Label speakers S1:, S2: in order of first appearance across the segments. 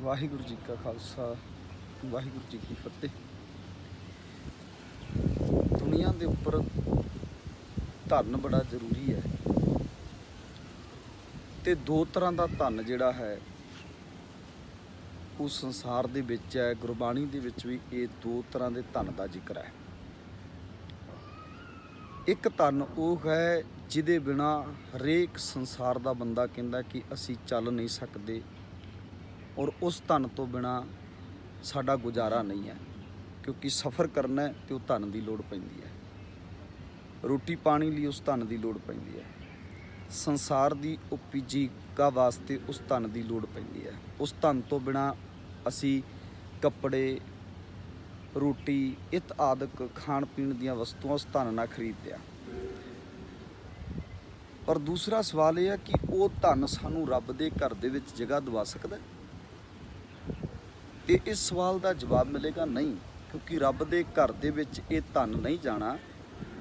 S1: ਵਾਹਿਗੁਰੂ ਜੀ ਕਾ ਖਾਲਸਾ, ਵਾਹਿਗੁਰੂ ਜੀ ਕੀ ਫਤਿਹ। ਦੁਨੀਆ ਦੇ ਉੱਪਰ ਧਨ ਬੜਾ ਜ਼ਰੂਰੀ ਹੈ ਤੇ ਦੋ ਤਰ੍ਹਾਂ ਦਾ ਧਨ ਜਿਹੜਾ ਹੈ, ਉਹ ਸੰਸਾਰ ਦੇ ਵਿੱਚ ਹੈ, ਗੁਰਬਾਣੀ ਦੇ ਵਿੱਚ ਵੀ ਇਹ ਦੋ ਤਰ੍ਹਾਂ ਦੇ ਧਨ ਦਾ ਜ਼ਿਕਰ ਹੈ। ਇੱਕ ਧਨ ਉਹ ਹੈ ਜਿਹਦੇ ਬਿਨਾ ਹਰੇਕ ਸੰਸਾਰ ਦਾ ਬੰਦਾ ਕਹਿੰਦਾ ਕਿ ਅਸੀਂ ਚੱਲ ਨਹੀਂ ਸਕਦੇ। ਔਰ ਉਸ ਧਨ ਤੋਂ ਬਿਨਾ ਸਾਡਾ ਗੁਜ਼ਾਰਾ ਨਹੀਂ ਹੈ, ਕਿਉਂਕਿ ਸਫ਼ਰ ਕਰਨਾ ਹੈ ਤੇ ਉਹ ਧਨ ਦੀ ਲੋੜ ਪੈਂਦੀ ਹੈ। ਰੋਟੀ ਪਾਣੀ ਲਈ ਉਸ ਧਨ ਦੀ ਲੋੜ ਪੈਂਦੀ ਹੈ। ਸੰਸਾਰ ਦੀ ਉਪਜੀਕਾ ਵਾਸਤੇ ਉਸ ਧਨ ਦੀ ਲੋੜ ਪੈਂਦੀ ਹੈ। ਉਸ ਧਨ ਤੋਂ ਬਿਨਾ ਅਸੀਂ ਕੱਪੜੇ, ਰੋਟੀ, ਇਤ ਆਦਿਕ ਖਾਣ ਪੀਣ ਦੀਆਂ ਵਸਤੂਆਂ ਉਸ ਧਨ ਨਾਲ ਖਰੀਦਦੇ ਆ ਔਰ ਦੂਸਰਾ ਸਵਾਲ ਇਹ ਹੈ ਕਿ ਉਹ ਧਨ ਸਾਨੂੰ ਰੱਬ ਦੇ ਘਰ ਦੇ ਵਿੱਚ ਜਗ੍ਹਾ ਦਵਾ ਸਕਦਾ ਹੈ? ਤੇ ਇਸ ਸਵਾਲ ਦਾ ਜਵਾਬ ਮਿਲੇਗਾ ਨਹੀਂ, ਕਿਉਂਕਿ ਰੱਬ ਦੇ ਘਰ ਦੇ ਵਿੱਚ ਇਹ ਧਨ ਨਹੀਂ ਜਾਣਾ,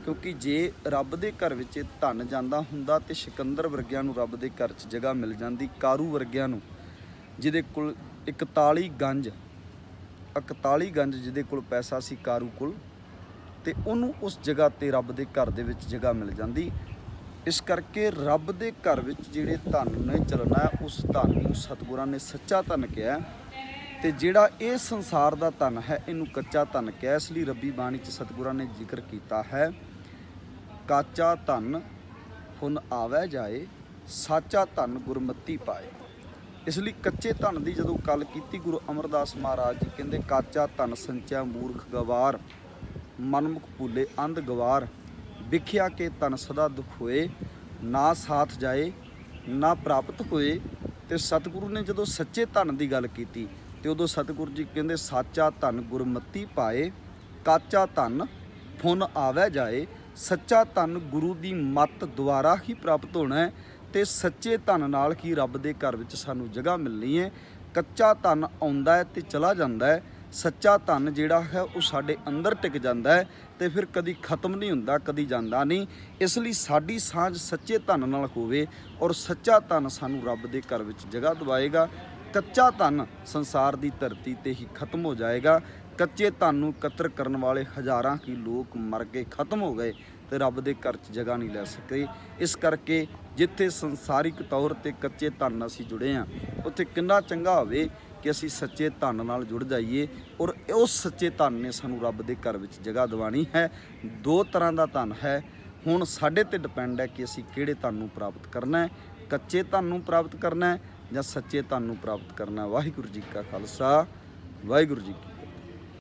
S1: ਕਿਉਂਕਿ ਜੇ ਰੱਬ ਦੇ ਘਰ ਵਿੱਚ ਇਹ ਧਨ ਜਾਂਦਾ ਹੁੰਦਾ ਤੇ ਸਿਕੰਦਰ ਵਰਗਿਆਂ ਨੂੰ ਰੱਬ ਦੇ ਘਰ 'ਚ ਜਗ੍ਹਾ ਮਿਲ ਜਾਂਦੀ, ਕਾਰੂ ਵਰਗਿਆਂ ਨੂੰ, ਜਿਹਦੇ ਕੋਲ 41 ਗੰਜ 41 ਗੰਜ ਜਿਹਦੇ ਕੋਲ ਪੈਸਾ ਸੀ ਕਾਰੂ ਕੋਲ, ਤੇ ਉਹਨੂੰ ਉਸ ਜਗ੍ਹਾ ਤੇ ਰੱਬ ਦੇ ਘਰ ਦੇ ਵਿੱਚ ਜਗ੍ਹਾ ਮਿਲ ਜਾਂਦੀ। ਇਸ ਕਰਕੇ ਰੱਬ ਦੇ ਘਰ ਵਿੱਚ ਜਿਹੜੇ ਧਨ ਨੇ ਚੱਲਣਾ, ਉਸ ਧਨ ਨੂੰ ਸਤਿਗੁਰਾਂ ਨੇ ਸੱਚਾ ਧਨ ਕਿਹਾ। ਤੇ ਜਿਹੜਾ ਇਹ ਸੰਸਾਰ ਦਾ ਧਨ ਹੈ, ਇਹਨੂੰ ਕੱਚਾ ਧਨ ਕਿਹਾ। ਇਸ ਲਈ ਰੱਬੀ ਬਾਣੀ ਚ ਸਤਿਗੁਰਾਂ ਨੇ ਜ਼ਿਕਰ ਕੀਤਾ ਹੈ, ਕਾਚਾ ਧਨ ਹੁਣ ਆਵੈ ਜਾਏ, ਸਾਚਾ ਧਨ ਗੁਰਮਤੀ ਪਾਏ। ਇਸ ਲਈ ਕੱਚੇ ਧਨ ਦੀ ਜਦੋਂ ਗੱਲ ਕੀਤੀ, ਗੁਰੂ ਅਮਰਦਾਸ ਮਹਾਰਾਜ ਜੀ ਕਹਿੰਦੇ, ਕਾਚਾ ਧਨ ਸੰਚਿਆ ਮੂਰਖ ਗਵਾਰ, ਮਨਮੁਖ ਭੁੱਲੇ ਅੰਧ ਗਵਾਰ, ਵਿਖਿਆ ਕੇ ਧਨ ਸਦਾ ਦੁਖ ਹੋਏ, ਨਾ ਸਾਥ ਜਾਏ, ਨਾ ਪ੍ਰਾਪਤ ਹੋਏ। ਤੇ ਸਤਿਗੁਰੂ ਨੇ ਜਦੋਂ ਸੱਚੇ ਧਨ ਦੀ ਗੱਲ ਕੀਤੀ ਤੇ ਉਦੋਂ ਸਤਿਗੁਰੂ ਜੀ ਕਹਿੰਦੇ, ਸਾਚਾ ਧਨ ਗੁਰਮਤੀ ਪਾਏ, ਕਾਚਾ ਧਨ ਫੁਨ ਆਵੈ ਜਾਏ, ਸੱਚਾ ਧਨ ਗੁਰੂ ਦੀ ਮੱਤ ਦੁਆਰਾ ਹੀ ਪ੍ਰਾਪਤ ਹੋਣਾ ਹੈ ਤੇ ਸੱਚੇ ਧਨ ਨਾਲ ਹੀ ਰੱਬ ਦੇ ਘਰ ਵਿੱਚ ਸਾਨੂੰ ਜਗ੍ਹਾ ਮਿਲਣੀ ਹੈ। ਕੱਚਾ ਧਨ ਆਉਂਦਾ ਹੈ ਤੇ ਚਲਾ ਜਾਂਦਾ ਹੈ। ਸੱਚਾ ਧਨ ਜਿਹੜਾ ਹੈ ਉਹ ਸਾਡੇ ਅੰਦਰ ਟਿਕ ਜਾਂਦਾ ਹੈ ਤੇ ਫਿਰ ਕਦੀ ਖਤਮ ਨਹੀਂ ਹੁੰਦਾ, ਕਦੀ ਜਾਂਦਾ ਨਹੀਂ। ਇਸ ਲਈ ਸਾਡੀ ਸਾਂਝ ਸੱਚੇ ਧਨ ਨਾਲ ਹੋਵੇ ਔਰ ਸੱਚਾ ਧਨ ਸਾਨੂੰ ਰੱਬ ਦੇ ਘਰ ਵਿੱਚ ਜਗ੍ਹਾ ਦਵਾਏਗਾ। ਕੱਚਾ ਧਨ ਸੰਸਾਰ ਦੀ ਧਰਤੀ ਤੇ ਹੀ ਖਤਮ ਹੋ ਜਾਏਗਾ। ਕੱਚੇ ਧਨ ਨੂੰ ਇਕੱਤਰ ਕਰਨ ਵਾਲੇ ਹਜ਼ਾਰਾਂ ਹੀ ਲੋਕ ਮਰ ਕੇ ਖਤਮ ਹੋ ਗਏ ਤੇ ਰੱਬ ਦੇ ਘਰ 'ਚ ਜਗ੍ਹਾ ਨਹੀਂ ਲੈ ਸਕੇ। ਇਸ ਕਰਕੇ ਜਿੱਥੇ ਸੰਸਾਰਿਕ ਤੌਰ ਤੇ ਕੱਚੇ ਧਨ ਅਸੀਂ ਜੁੜੇ ਆ, ਉੱਥੇ ਕਿੰਨਾ ਚੰਗਾ ਹੋਵੇ ਕਿ ਅਸੀਂ ਸੱਚੇ ਧਨ ਨਾਲ ਜੁੜ ਜਾਈਏ ਔਰ ਉਸ ਸੱਚੇ ਧਨ ਨੇ ਸਾਨੂੰ ਰੱਬ ਦੇ ਘਰ ਵਿੱਚ ਜਗ੍ਹਾ ਦਿਵਾਣੀ ਹੈ। ਦੋ ਤਰ੍ਹਾਂ ਦਾ ਧਨ ਹੈ। ਹੁਣ ਸਾਡੇ ਤੇ ਡਿਪੈਂਡ ਹੈ ਕਿ ਅਸੀਂ ਕਿਹੜੇ ਧਨ ਨੂੰ ਪ੍ਰਾਪਤ ਕਰਨਾ ਹੈ। ਕੱਚੇ ਧਨ ਨੂੰ ਪ੍ਰਾਪਤ ਕਰਨਾ ਹੈ ਜਾਂ ਸੱਚੇ ਧਨ ਨੂੰ ਪ੍ਰਾਪਤ ਕਰਨਾ ਵਾਹਿਗੁਰੂ ਜੀ ਕਾ ਖਾਲਸਾ ਵਾਹਿਗੁਰੂ ਜੀ ਕੀ